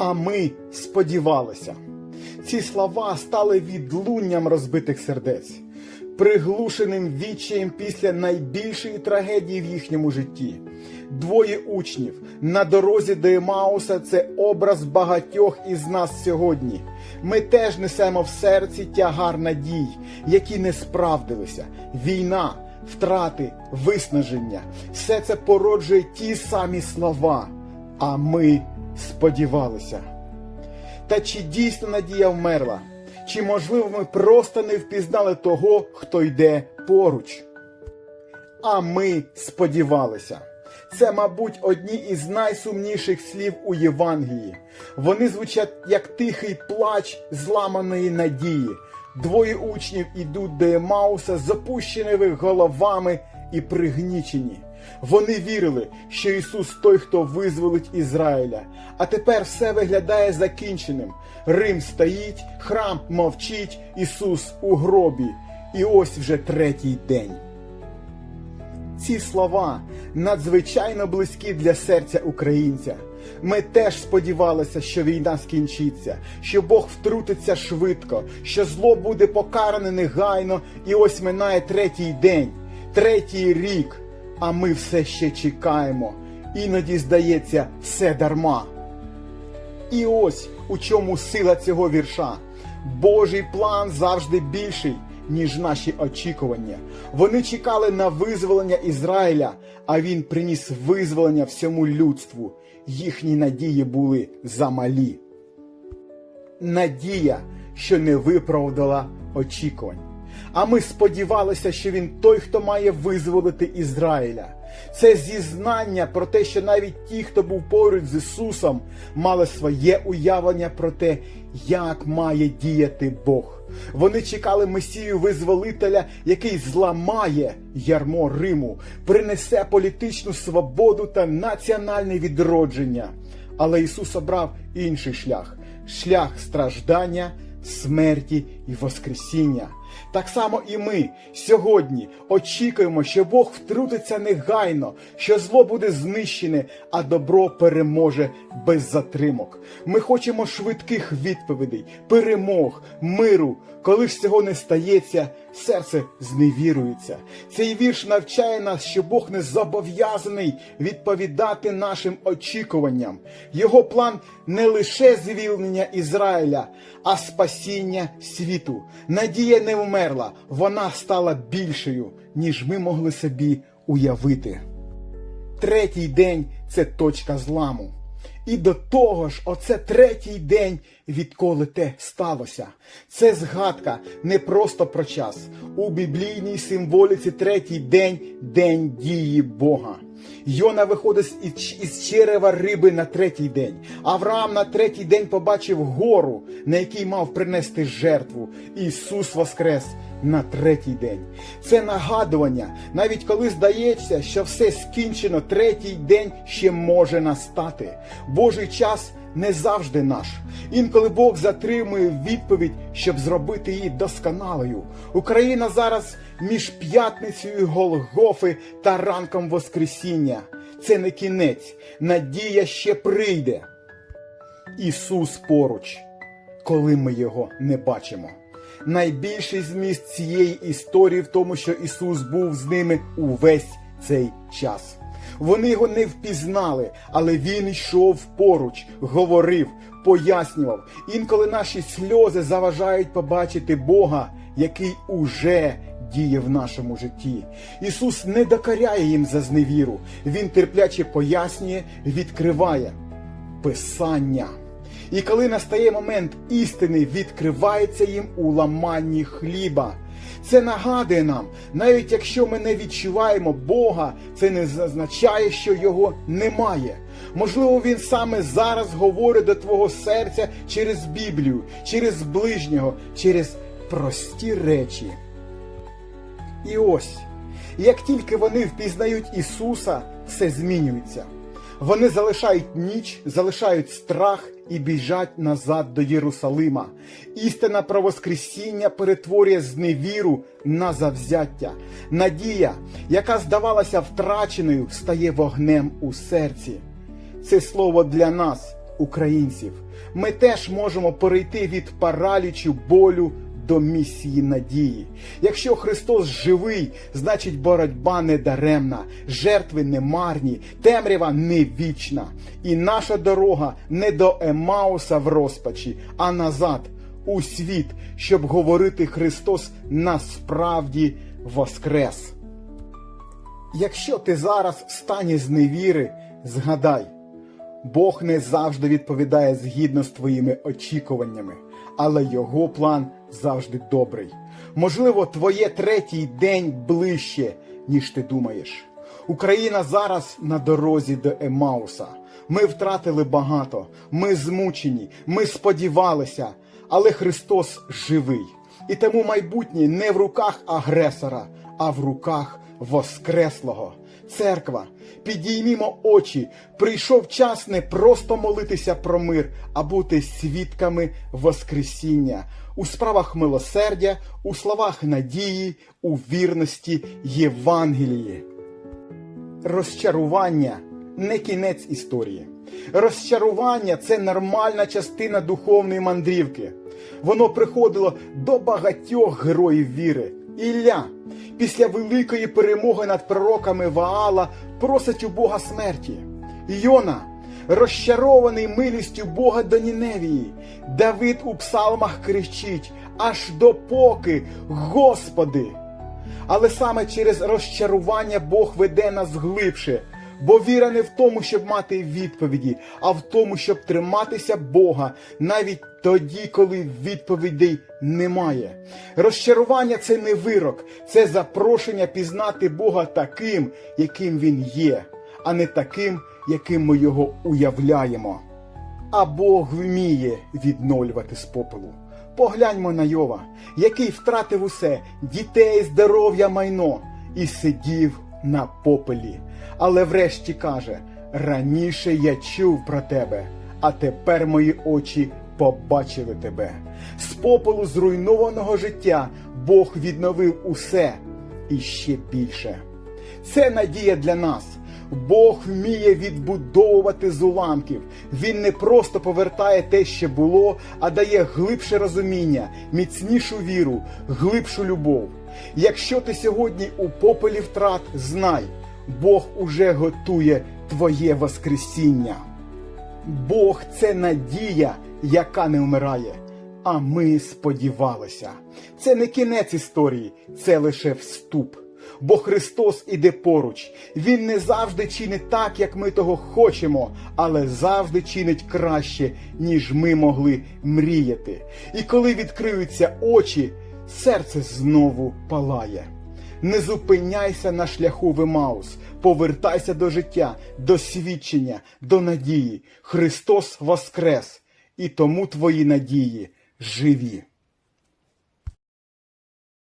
А ми сподівалися. Ці слова стали відлунням розбитих сердець, приглушеним відчаєм після найбільшої трагедії в їхньому житті. Двоє учнів на дорозі до Емауса це образ багатьох із нас сьогодні. Ми теж несемо в серці тягар надій, які не справдилися. Війна, втрати, виснаження все це породжує ті самі слова. А ми сподівалися. Та чи дійсно надія вмерла? Чи можливо ми просто не впізнали того, хто йде поруч? А ми сподівалися. Це, мабуть, одні із найсумніших слів у Євангелії. Вони звучать як тихий плач зламаної надії. Двоє учнів ідуть до Емауса з опущеними головами і пригнічені. Вони вірили, що Ісус той, хто визволить Ізраїля. А тепер все виглядає закінченим. Рим стоїть, храм мовчить, Ісус у гробі. І ось вже третій день. Ці слова надзвичайно близькі для серця українця. Ми теж сподівалися, що війна скінчиться, що Бог втрутиться швидко, що зло буде покаране негайно, і ось минає третій день, третій рік, а ми все ще чекаємо. Іноді здається, все дарма. І ось у чому сила цього вірша. Божий план завжди більший, ніж наші очікування. Вони чекали на визволення Ізраїля, а він приніс визволення всьому людству. Їхні надії були замалі. Надія, що не виправдала очікувань. А ми сподівалися, що він той, хто має визволити Ізраїля. Це зізнання про те, що навіть ті, хто був поруч з Ісусом, мали своє уявлення про те, як має діяти Бог. Вони чекали Месію визволителя, який зламає ярмо Риму, принесе політичну свободу та національне відродження. Але Ісус обрав інший шлях шлях страждання, смерті і Воскресіння. Так само і ми сьогодні очікуємо, що Бог втрутиться негайно, що зло буде знищене, а добро переможе без затримок. Ми хочемо швидких відповідей, перемог, миру. Коли ж цього не стається, серце зневірується. Цей вірш навчає нас, що Бог не зобов'язаний відповідати нашим очікуванням. Його план не лише звільнення Ізраїля, а спасіння світу. Надія не вмерла, вона стала більшою, ніж ми могли собі уявити. Третій день це точка зламу. І до того ж, оце третій день, відколи те сталося. Це згадка не просто про час. У біблійній символіці третій день день дії Бога. Йона виходить із- черева риби на третій день. Авраам на третій день побачив гору, на якій мав принести жертву. Ісус воскрес на третій день. Це нагадування, навіть коли здається, що все скінчено, третій день ще може настати. Божий час не завжди наш. Інколи Бог затримує відповідь, щоб зробити її досконалою. Україна зараз між п'ятницею Голгофи та ранком Воскресіння. Це не кінець. Надія ще прийде. Ісус поруч, коли ми його не бачимо. Найбільший зміст цієї історії в тому, що Ісус був з ними увесь цей час. Вони його не впізнали, але він йшов поруч, говорив, пояснював. Інколи наші сльози заважають побачити Бога, який уже діє в нашому житті. Ісус не докоряє їм за зневіру. Він терпляче пояснює, відкриває Писання. І коли настає момент істини, відкривається їм у ламанні хліба. Це нагадує нам, навіть якщо ми не відчуваємо Бога, це не означає, що його немає. Можливо, він саме зараз говорить до твого серця через Біблію, через ближнього, через прості речі. І ось, як тільки вони впізнають Ісуса, все змінюється. Вони залишають ніч, залишають страх і біжать назад до Єрусалима. Істина про Воскресіння перетворює зневіру на завзяття. Надія, яка здавалася втраченою, стає вогнем у серці. Це слово для нас українців. Ми теж можемо перейти від паралічу болю до місії надії. Якщо Христос живий, значить боротьба не даремна, жертви не марні, темрява не вічна. І наша дорога не до Емауса в розпачі, а назад у світ, щоб говорити Христос насправді воскрес. Якщо ти зараз в стані зневіри, згадай, Бог не завжди відповідає згідно з твоїми очікуваннями, але його план завжди добрий. Можливо, твоє третій день ближче, ніж ти думаєш. Україна зараз на дорозі до Емауса. Ми втратили багато, ми змучені, ми сподівалися, але Христос живий. І тому майбутнє не в руках агресора, а в руках Воскреслого. Церква, підіймімо очі. Прийшов час не просто молитися про мир, а бути свідками Воскресіння у справах милосердя, у словах надії, у вірності Євангелії. Розчарування не кінець історії. Розчарування це нормальна частина духовної мандрівки. Воно приходило до багатьох героїв віри. Ілля після великої перемоги над пророками Ваала просить у Бога смерті. Йона розчарований милістю Бога до Ніневії. Давид у псалмах кричить аж допоки, Господи. Але саме через розчарування Бог веде нас глибше. Бо віра не в тому, щоб мати відповіді, а в тому, щоб триматися Бога навіть тоді, коли відповідей немає. Розчарування це не вирок, це запрошення пізнати Бога таким, яким Він є, а не таким, яким ми його уявляємо. А Бог вміє відновлювати з попелу. Погляньмо на Йова, який втратив усе дітей, здоров'я, майно, і сидів на попелі. Але врешті каже: раніше я чув про тебе, а тепер мої очі побачили тебе. З попелу зруйнованого життя Бог відновив усе і ще більше. Це надія для нас. Бог вміє відбудовувати з уламків. Він не просто повертає те, що було, а дає глибше розуміння, міцнішу віру, глибшу любов. Якщо ти сьогодні у попелі втрат, знай, Бог уже готує твоє Воскресіння. Бог це надія, яка не вмирає. А ми сподівалися. Це не кінець історії, це лише вступ. Бо Христос іде поруч. Він не завжди чинить так, як ми того хочемо, але завжди чинить краще, ніж ми могли мріяти. І коли відкриються очі, серце знову палає. Не зупиняйся на шляху в Емаус, повертайся до життя, до свідчення, до надії. Христос воскрес, і тому твої надії живі.